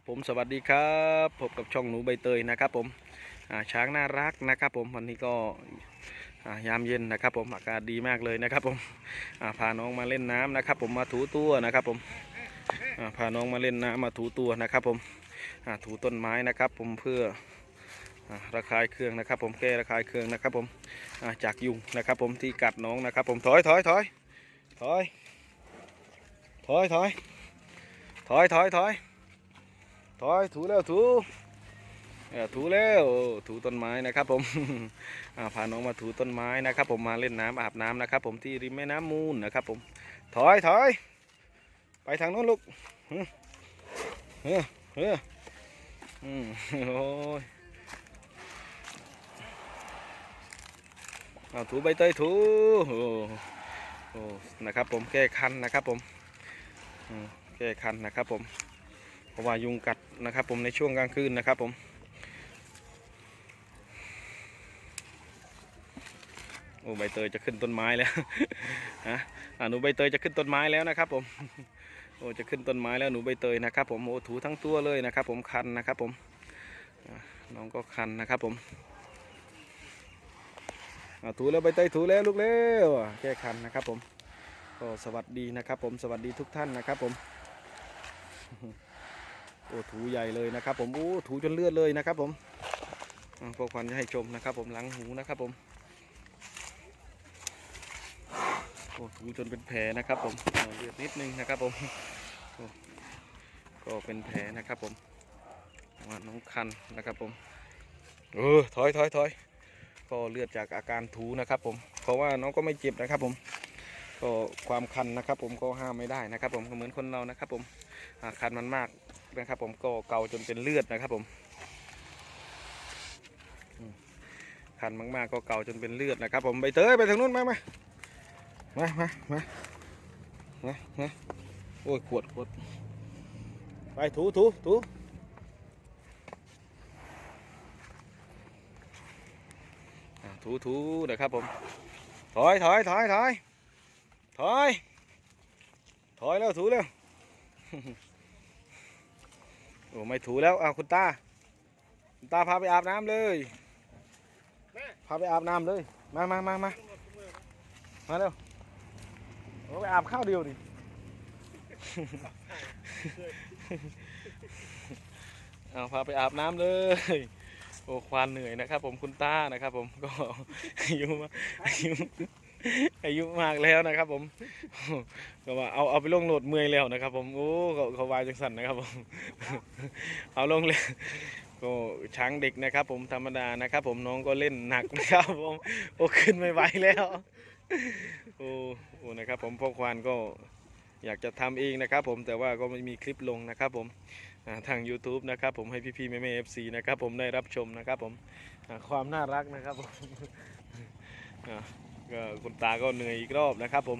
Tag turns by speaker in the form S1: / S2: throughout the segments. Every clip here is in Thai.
S1: ครับผมสวัสดีครับพบกับช่องหนูใบเตยนะครับผมช้างน่ารักนะครับผมวันนี้ก็ยามเย็นนะครับผมอากาศดีมากเลยนะครับผมพาน้องมาเล่นน้ำนะครับ ผมมาถูตัวนะครับผมพาน้องมาเล่นน้ำมาถูตัวนะครับผมถูต้นไม้นะครับ ผมเพื่อระคายเครื่องนะครับ ผมแก้ระคายเครื่องนะครับ ผมจากยุงนะครับ ผมที่กัดน้องนะครับ ผมถอยถอยถอยถอยถอยถอยถอยถอยถอย ถอยถูแล้วถูเออถูแล้วถูต้นไม้นะครับผมอ่าพาน้องมาถูต้นไม้นะครับ ผมมาเล่นน้ำอาบน้ำนะครับ ผมที่ริมแม่น้ำมูลนะครับ ผมถอยถอยไปทางโน้นลูกเฮ้อเฮ้อออืมโอ้ยเอาถูใบเตยถูโอ้โอ้นะครับผมแก้คันนะครับผมแก้คันนะครับผม ราะว่ายุงกัดนะครับ ผมในช่วงกลางคืนนะครับ ผมโอ้ใบเตยจะขึ้นต้นไม้แล้วฮะหนูใบเตยจะขึ้นต้นไม้แล้วนะครับ ผมโอ้จะขึ้นต้นไม้แล้วหนูใบเตยนะครับ ผมโอ้ถูทั้งตัวเลยนะครับ ผมคันนะครับ ผมน้องก็คันนะครับ ผมถูแล้วใบเตยถูแล้วลูกเร็วแก้คันนะครับ ผมก็สวัสดีนะครับ ผมสวัสดีทุกท่านนะครับ ผม โอ้ถูใหญ่เลยนะครับ ผมโอ้ถูจนเลือดเลยนะครับ ผมอ่าพวกควันจะให้ชมนะครับ ผมหลังหูนะครับ ผมโอ้ถูจนเป็นแผลนะครับ ผมเลือดนิดนึงนะครับ ผมก็เป็นแผลนะครับ ผมว่าน้องคันนะครับ ผมเออถอยถอยถอยก็เลือดจากอาการถูนะครับ ผม เพราะว่าน้องก็ไม่เจ็บนะครับ ผมก็ความคันนะครับ ผมก็ห้ามไม่ได้นะครับ ผมเหมือนคนเรานะครับ ผมคันมันมาก นะครับ ผมก็เกาจนเป็นเลือดนะครับ ผมคันมากๆก็เกาจนเป็นเลือดนะครับ ผมใบเตยไปทางนู้นมามามามามามามาโอ้ยขวดขวดไปถูถูถูถูถูนะครับผมถอยถอยถอยถอยถอยถอยแล้วถูแล้ว โอ้ไม่ถูแล้วอ้าคุณตาคุณตาพาไปอาบน้ำเลยพาไปอาบน้ำเลย มามามามามาเร็วโอ้ไปอาบข้าวเดียวดิเอาพาไปอาบน้ำเลยโอ้ควานเหนื่อยนะครับ ผมคุณตานะครับ ผมก็อายุมาอายุ อายุมากแล้วนะครับ ผมก็ว่าเอาเอาไปลงโหลดเมื่อยแล้วนะครับ ผมโอ้เขาเขาวายจังสันนะครับผมเอาลงเลยก็ช้างเด็กนะครับ ผมธรรมดานะครับ ผมน้องก็เล่นหนักนะครับ ผมโอ้ขึ้นไม่ไหวแล้วโอ้โอ้นะครับ ผมพ่อควานก็อยากจะทำเองนะครับ ผมแต่ว่าก็ไม่มีคลิปลงนะครับ ผมทาง YouTube นะครับผมให้พี่ๆแม่ๆ FC นะครับ ผมได้รับชมนะครับ ผมความน่ารักนะครับผม ก็คุณตาก็เหนื่อยอีกรอบนะครับ ผม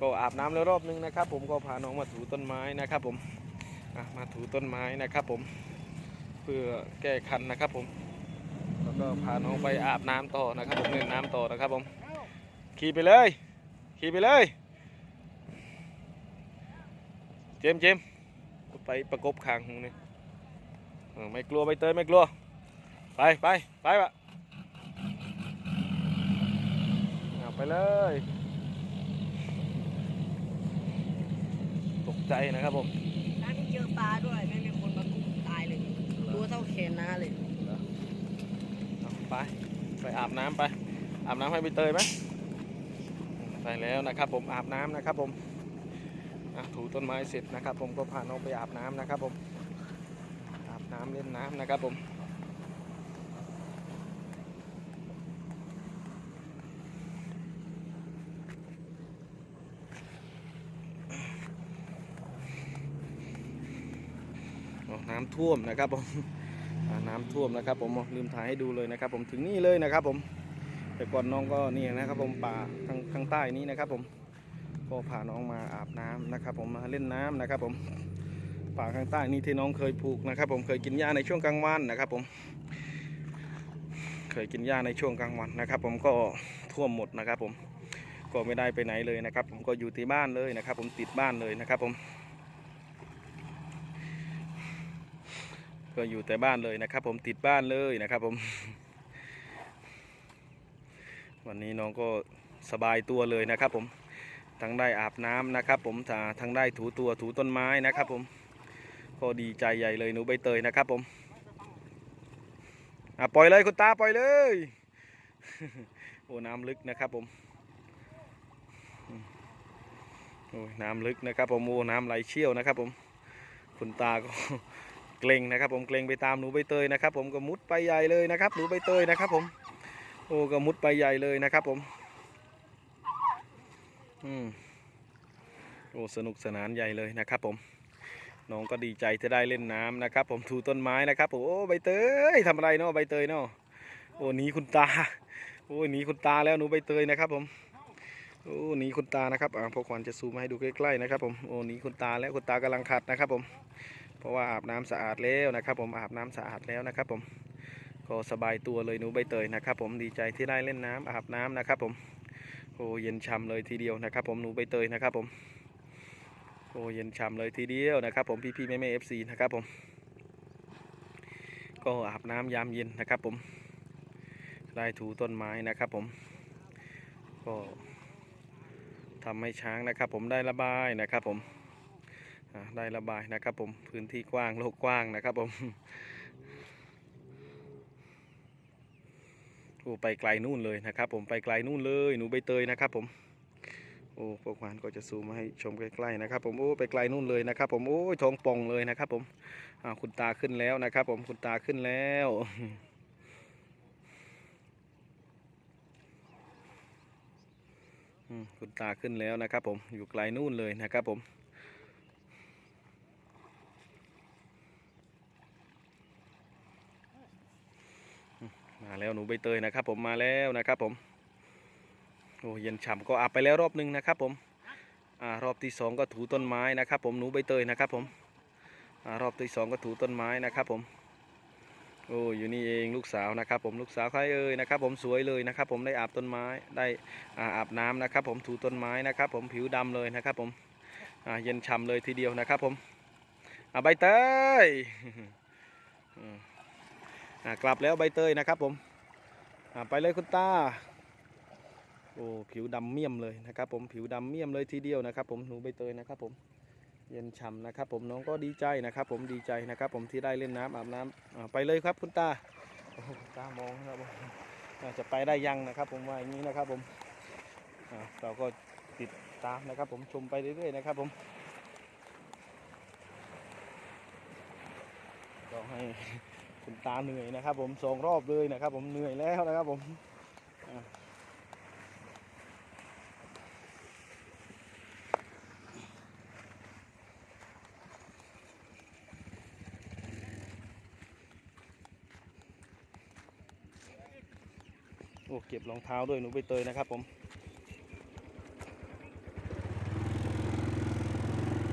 S1: ก็อาบน้ำแล้วรอบนึงนะครับ ผมก็พาน้องมาถูต้นไม้นะครับผมมาถูต้นไม้นะครับ ผมเพื่อแก้คันนะครับผมแล้วก็พาน้องไปอาบน้ำต่อนะครับผมเล่นน้ำต่อนะครับผมขี่ไปเลย ขี่ไปเลย เจมเจมไปประกบคางหูนี่ไม่กลัวใบเตยไม่กลัว ไปไปไปวะเอา ไปเลย ตกใจนะครับผม
S2: ร้านนี้เจอปลาด้วย ไม่มีคนมากุมตายเลยตัวเท่าแขนน้าเลย
S1: เอาไป ไปอาบน้ำไป อาบน้ำให้ใบเตยไหมไปแล้วนะครับผมอาบน้ำนะครับผมอะถูต้นไม้เสร็จนะครับ ผมก็พาน้องไปอาบน้ำนะครับผมอาบน้ำเล่นน้ำนะครับผม น้ำท่วมนะครับผมน้ำท่วมนะครับ ผมลืมถ่ายให้ดูเลยนะครับ ผมถึงนี่เลยนะครับ ผม แต่ก่อนน้องก็นี่นะครับ ผมป่าทางทางใต้นี้นะครับ ผมก็พาน้องมาอาบน้ำนะครับ ผมมาเล่นน้ำนะครับ ผมป่าข้างใต้นี้ที่น้องเคยปลูกนะครับ ผมเคยกินหญ้าในช่วงกลางวันนะครับ ผม เคยกินหญ้าในช่วงกลางวันนะครับ ผมก็ท่วมหมดนะครับ ผมก็ไม่ได้ไปไหนเลยนะครับ ผมก็อยู่ที่บ้านเลยนะครับ ผมติดบ้านเลยนะครับ ผม ก็อยู่แต่บ้านเลยนะครับ ผมติดบ้านเลยนะครับผม วันนี้น้องก็สบายตัวเลยนะครับผมทั้งได้อาบน้ำนะครับ ผมทั้งได้ถูตัวถูต้นไม้นะครับ ผมก็ดีใจใหญ่เลยหนูใบเตยนะครับ ผมอะปล่อยเลยคุณตาปล่อยเลยโอ้น้ำลึกนะครับ ผมโอ้น้ำลึกนะครับ ผมโอ้น้ำไหลเชี่ยวนะครับ ผมคุณตาก็ เกรงนะครับผมเกรงไปตามหนูใบเตยนะครับผมก็มุดไปใหญ่เลยนะครับหนูใบเตยนะครับผมโอ้ก็มุดไปใหญ่เลยนะครับผมอืมโอ้สนุกสนานใหญ่เลยนะครับผมน้องก็ดีใจที่ได้เล่นน้ำนะครับ ผมถูต้นไม้นะครับผมโอ้ใบเตยทำอะไรเนาะใบเตยเนาะโอ้หนีคุณตาโอ้หนีคุณตาแล้วหนูใบเตยนะครับผมโอ้หนีคุณตานะครับอ่าพอควันจะซูมให้ดูใกล้ๆนะครับผมโอ้หนีคุณตาแล้วคุณตากำลังขัดนะครับผม เพราะว่าอาบน้ำสะอาดแล้วนะครับ ผมอาบน้ำสะอาดแล้วนะครับ ผมก็สบายตัวเลยหนูใบเตยนะครับ ผมดีใจที่ได้เล่นน้ำอาบน้ำนะครับ ผมโอ้เย็นช่ำเลยทีเดียวนะครับ ผมหนูใบเตยนะครับ ผมโอ้เย็นช่ำเลยทีเดียวนะครับ ผมพี่พี่แม่แม่เอฟซีนะครับผมก็อาบน้ำยามเย็นนะครับ ผมได้ถูต้นไม้นะครับ ผมก็ทำให้ช้างนะครับ ผมได้ระบายนะครับ ผม ได้ระบายนะครับผมพื้นที่กว้างโลกกว้างนะครับผมโอ้ไปไกลนู่นเลยนะครับ ผมไปไกลนู่นเลยหนูใบเตยนะครับ ผมโอ้พวกมันก็จะซูมมาให้ชมใกล้ๆนะครับ ผมโอ้ไปไกลนู่นเลยนะครับ ผมโอ้ยท้องป่องเลยนะครับ ผมอ่าคุณตาขึ้นแล้วนะครับ ผมคุณตาขึ้นแล้วคุณตาขึ้นแล้วนะครับ ผมอยู่ไกลนู่นเลยนะครับ ผม แล้วหนูใบเตยนะครับ ผมมาแล้วนะครับ ผมโอ้เย็นฉ่ำก็อาบไปแล้วรอบหนึ่งนะครับ ผมอ่ารอบที่สองก็ถูต้นไม้นะครับ ผมหนูใบเตยนะครับ ผมอ่ารอบที่สองก็ถูต้นไม้นะครับ ผมโอ้อยู่นี่เองลูกสาวนะครับ ผมลูกสาวใครเอ่ยนะครับ ผมสวยเลยนะครับ ผมได้อาบต้นไม้ได้อาบน้ำนะครับ ผมถูต้นไม้นะครับ ผมผิวดำเลยนะครับ ผมอ่าเย็นฉ่ำเลยทีเดียวนะครับ ผมอ่าใบเตยกลับแล้วใบเตยนะครับผม ไปเลยคุณตาโอ้ผิวดำเมี่ยมเลยนะครับ ผมผิวดำเมี่ยมเลยทีเดียวนะครับ ผมหนูใบเตยนะครับ ผมเย็นฉ่ำนะครับ ผมน้องก็ดีใจนะครับ ผมดีใจนะครับ ผมที่ได้เล่นน้ำอาบน้ำอ่าไปเลยครับคุณตาโอ้ตามองนะครับผมจะไปได้ยังนะครับ ผมว่าอย่างนี้นะครับ ผมเราก็ติดตามนะครับ ผมชมไปเรื่อยๆนะครับ ผมก็ให้ คุณตาเหนื่อยนะครับ ผมสองรอบเลยนะครับ ผมเหนื่อยแล้วนะครับผมอะโอ้เก็บรองเท้าด้วยหนูใบเตยนะครับผม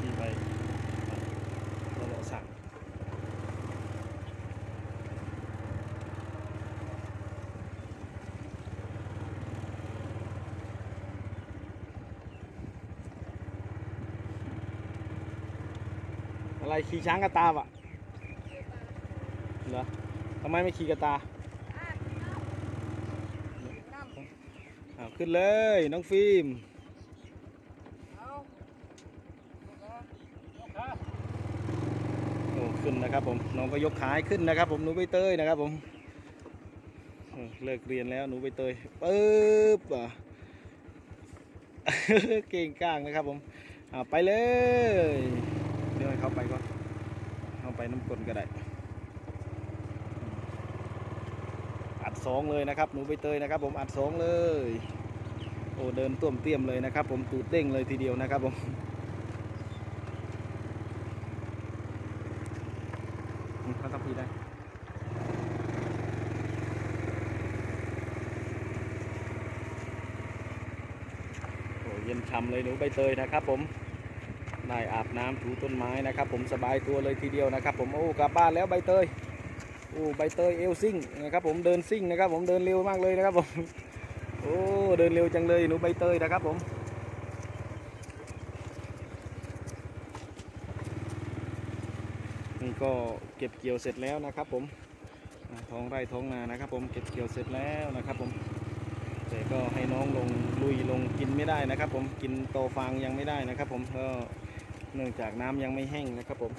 S1: ที่ไปเราเราสั่ง อะไรขี่ช้างกระตาบอะเหรอทำไมไม่ขี่กระตาอ้าขึ้นเลยน้องฟิล์มโอ้ขึ้นนะครับผมน้องก็ยกขาให้ขึ้นนะครับ ผมหนูใบเตยนะครับผมเลิกเรียนแล้วหนูใบเตยปึ๊บอะเก่งก้างนะครับผมอ่าไปเลยาไปก่อนเขาไปน้ำกลนก็ได้อัดสองเลยนะครับหนูใบเตยนะครับ ผมอัดสองเลยโอ้เดินต้วมเตี้ยมเลยนะครับ ผมตูดเด้งเลยทีเดียวนะครับผมอืมเขาทำพีได้โอ้เย็นช่ำเลยหนูใบเตยนะครับผม ได้อาบน้ำถูต้นไม้นะครับ ผมสบายตัวเลยทีเดียวนะครับ ผมโอ้กลับบ้านแล้วใบเตยโอ้ใบเตยเอลซิ่งนะครับผมเดินซิ่งนะครับ ผมเดินเร็วมากเลยนะครับผมโอ้เดินเร็วจังเลยหนูใบเตยนะครับผมนี่ก็เก็บเกี่ยวเสร็จแล้วนะครับ ผมท้องไร่ท้องนานะครับ ผมเก็บเกี่ยวเสร็จแล้วนะครับ ผมแต่ก็ให้น้องลงลุยลงกินไม่ได้นะครับ ผมกินโตฟางยังไม่ได้นะครับ ผมก็ เนื่องจากน้ำยังไม่แห้งนะครับผม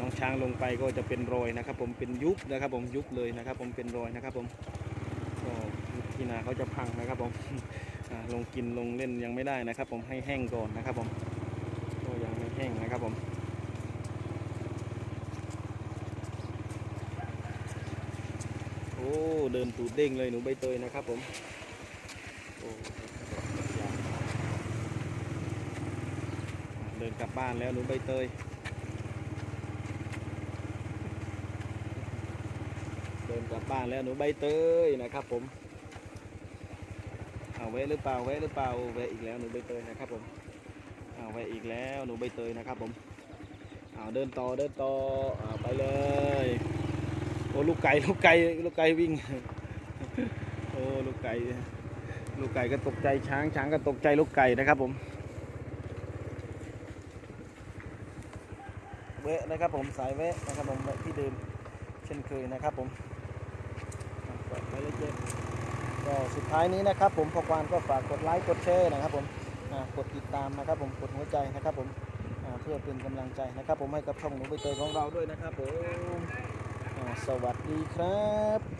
S1: น้องช้างลงไปก็จะเป็นรอยนะครับ ผมเป็นยุบนะครับผมยุบเลยนะครับ ผมเป็นรอยนะครับผมก็ที่นาเขาจะพังนะครับผมลงกินลงเล่นยังไม่ได้นะครับ ผมให้แห้งก่อนนะครับ ผมก็ยังไม่แห้งนะครับผมโอ้เดินตูดเด้งเลยหนูใบเตยนะครับผมโอ้ เดินกลับบ้านแล้วหนูใบเตยเดินกลับบ้านแล้วหนูใบเตยนะครับ ผมเอาแวะหรือเปล่าแวะหรือเปล่าแวะอีกแล้วหนูใบเตยนะครับ ผมเอาแวะอีกแล้วหนูใบเตยนะครับ ผมเอาเดินต่อเดินต่อเอาไปเลยโอ้ลูกไก่ลูกไก่ลูกไก่วิ่งโอ้ลูกไก่ลูกไก่ก็ตกใจช้างช้างก็ตกใจลูกไก่นะครับผม เวะนะครับผมสายเวะนะครับผมแวะที่เดิมเช่นเคยนะครับผมฝากดไปเลยเจ๊ก็สุดท้ายนี้นะครับผมพอควานก็ฝากกดไลค์กดแชร์นะครับผมกดติดตามนะครับผมกดหัวใจนะครับผมเพื่อเป็นกำลังใจนะครับ ผมให้กับช่องหนูใบเตยของเราด้วยนะครับผมสวัสดีครับ